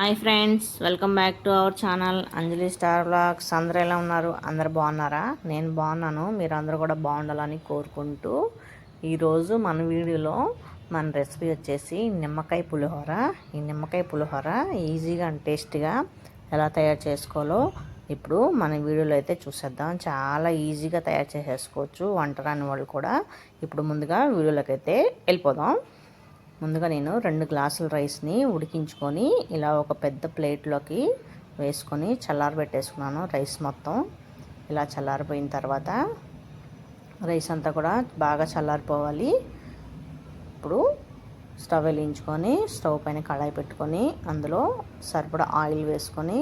Hi friends welcome back to our channel Anjali star blogs అందరూ ఎలా ఉన్నారు? అందరు బాగున్నారా? నేను బాగున్నాను. మీరు అందరూ కూడా బాగుండాలని కోరుకుంటూ ఈరోజు మన వీడియోలో మన రెసిపీ వచ్చేసి నిమ్మకాయ పులిహోర. ఈ నిమ్మకాయ పులిహోర ఈజీగా అండ్ టేస్ట్గా ఎలా తయారు చేసుకోవాలో ఇప్పుడు మన వీడియోలో అయితే చూసేద్దాం. చాలా ఈజీగా తయారు చేసేసుకోవచ్చు. వంట రాని వాళ్ళు కూడా ఇప్పుడు ముందుగా వీడియోలోకి అయితే వెళ్ళిపోదాం. ముందుగా నేను రెండు గ్లాసుల రైస్ని ఉడికించుకొని ఇలా ఒక పెద్ద ప్లేట్లోకి వేసుకొని చల్లారబెట్టేసుకున్నాను రైస్ మొత్తం. ఇలా చల్లారిపోయిన తర్వాత రైస్ అంతా కూడా బాగా చల్లారిపోవాలి. ఇప్పుడు స్టవ్ వెలిగించుకొని స్టవ్ పైన కళాయి పెట్టుకొని అందులో సరిపడా ఆయిల్ వేసుకొని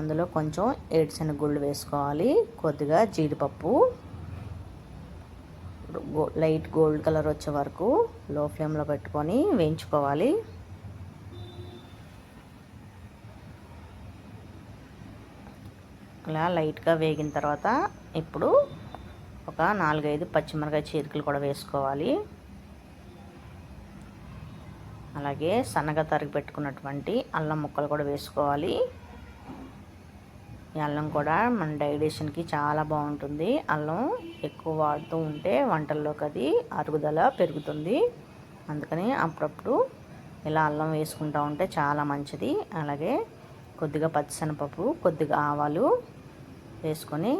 అందులో కొంచెం ఏడ్చిన గుళ్ళు వేసుకోవాలి. కొద్దిగా జీడిపప్పు లైట్ గోల్డ్ కలర్ వచ్చే వరకు లో ఫ్లేమ్లో పెట్టుకొని వేయించుకోవాలి. అలా లైట్గా వేగిన తర్వాత ఇప్పుడు ఒక నాలుగైదు పచ్చిమిరకాయ చీరికలు కూడా వేసుకోవాలి. అలాగే సన్నగా తరిగి పెట్టుకున్నటువంటి అల్లం ముక్కలు కూడా వేసుకోవాలి. ఈ అల్లం కూడా మన డైజెషన్కి చాలా బాగుంటుంది. అల్లం ఎక్కువ వాడుతూ ఉంటే వంటల్లోకి అది అరుగుదల పెరుగుతుంది. అందుకని అప్పుడప్పుడు ఇలా అల్లం వేసుకుంటూ ఉంటే చాలా మంచిది. అలాగే కొద్దిగా పచ్చిశనపప్పు కొద్దిగా ఆవాలు వేసుకొని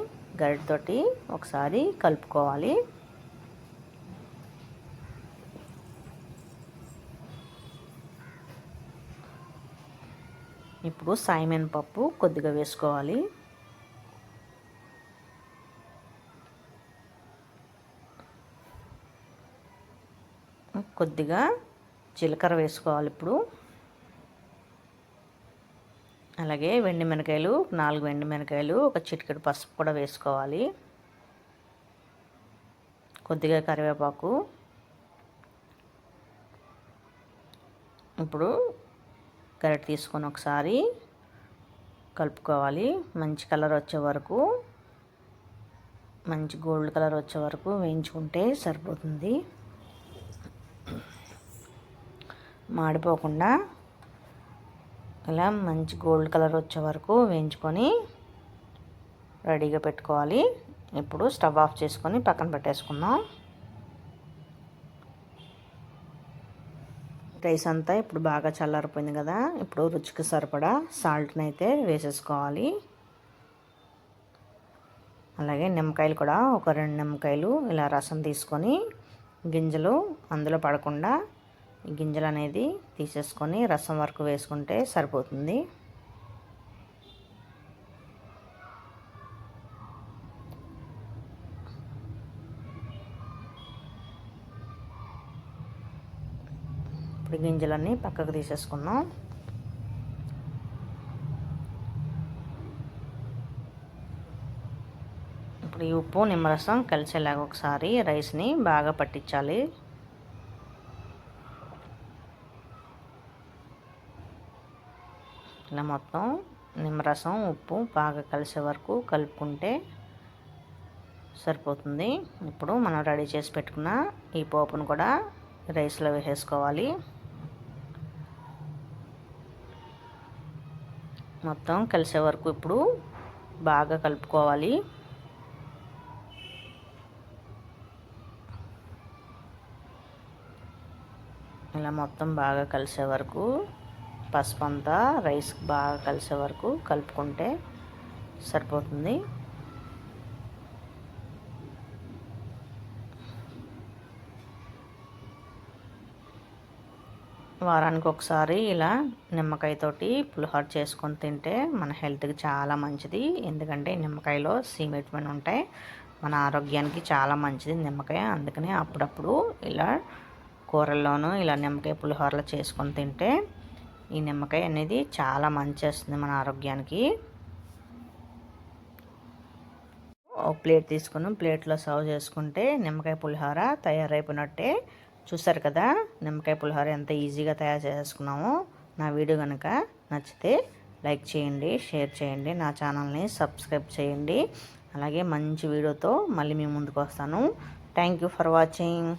గరిటతోటి ఒకసారి కలుపుకోవాలి. ఇప్పుడు సాయిమెన్ పప్పు కొద్దిగా వేసుకోవాలి. కొద్దిగా జీలకర్ర వేసుకోవాలి ఇప్పుడు. అలాగే వెండి మినకాయలు నాలుగు వెండి మినకాయలు ఒక చిటికెడు పసుపు కూడా వేసుకోవాలి. కొద్దిగా కరివేపాకు. ఇప్పుడు గరిట తీసుకొని ఒకసారి కలుపుకోవాలి. మంచి కలర్ వచ్చే వరకు మంచి గోల్డ్ కలర్ వచ్చే వరకు వేయించుకుంటే సరిపోతుంది. మాడిపోకుండా ఇలా మంచి గోల్డ్ కలర్ వచ్చే వరకు వేయించుకొని రెడీగా పెట్టుకోవాలి. ఇప్పుడు స్టవ్ ఆఫ్ చేసుకొని పక్కన పెట్టేసుకుందాం. రైస్ అంతా ఇప్పుడు బాగా చల్లారిపోయింది కదా. ఇప్పుడు రుచికి సరిపడా సాల్ట్ని అయితే వేసేసుకోవాలి. అలాగే నిమ్మకాయలు కూడా ఒక రెండు నిమ్మకాయలు ఇలా రసం తీసుకొని గింజలు అందులో పడకుండా గింజలు అనేది తీసేసుకొని రసం వరకు వేసుకుంటే సరిపోతుంది. ఇప్పుడు గింజలన్నీ పక్కకు తీసేసుకున్నాం ఇప్పుడు ఈ ఉప్పు నిమ్మరసం కలిసేలాగా ఒకసారి రైస్ని బాగా పట్టించాలి. ఇలా మొత్తం నిమ్మరసం ఉప్పు బాగా కలిసే వరకు కలుపుకుంటే సరిపోతుంది. ఇప్పుడు మనం రెడీ చేసి పెట్టుకున్న ఈ పోపును కూడా రైస్లో వేసేసుకోవాలి. మొత్తం కలిసే వరకు ఇప్పుడు బాగా కలుపుకోవాలి. ఇలా మొత్తం బాగా కలిసే వరకు పసుపు అంతా రైస్ బాగా కలిసే వరకు కలుపుకుంటే సరిపోతుంది. వారానికి ఒకసారి ఇలా నిమ్మకాయతోటి పులిహోర చేసుకొని తింటే మన హెల్త్కి చాలా మంచిది. ఎందుకంటే నిమ్మకాయలో సి విటమిన్ ఉంటాయి. మన ఆరోగ్యానికి చాలా మంచిది నిమ్మకాయ. అందుకనే అప్పుడప్పుడు ఇలా కూరల్లోనూ ఇలా నిమ్మకాయ పులిహోరలు చేసుకొని తింటే ఈ నిమ్మకాయ అనేది చాలా మంచి వస్తుంది మన ఆరోగ్యానికి. ఒక ప్లేట్ తీసుకుని ప్లేట్లో సర్వ్ చేసుకుంటే నిమ్మకాయ పులిహోర తయారైపోయినట్టే చూసారు కదా? నిమ్మకాయ పులిహోర ఎంత ఈజీగా తయారు చేసుకున్నామో నా వీడియో కనుక నచ్చితే లైక్ చేయండి షేర్ చేయండి నా ఛానల్ని సబ్స్క్రైబ్ చేయండి. అలాగే మంచి వీడియోతో మళ్ళీ మీ ముందుకు వస్తాను. Thank you for watching.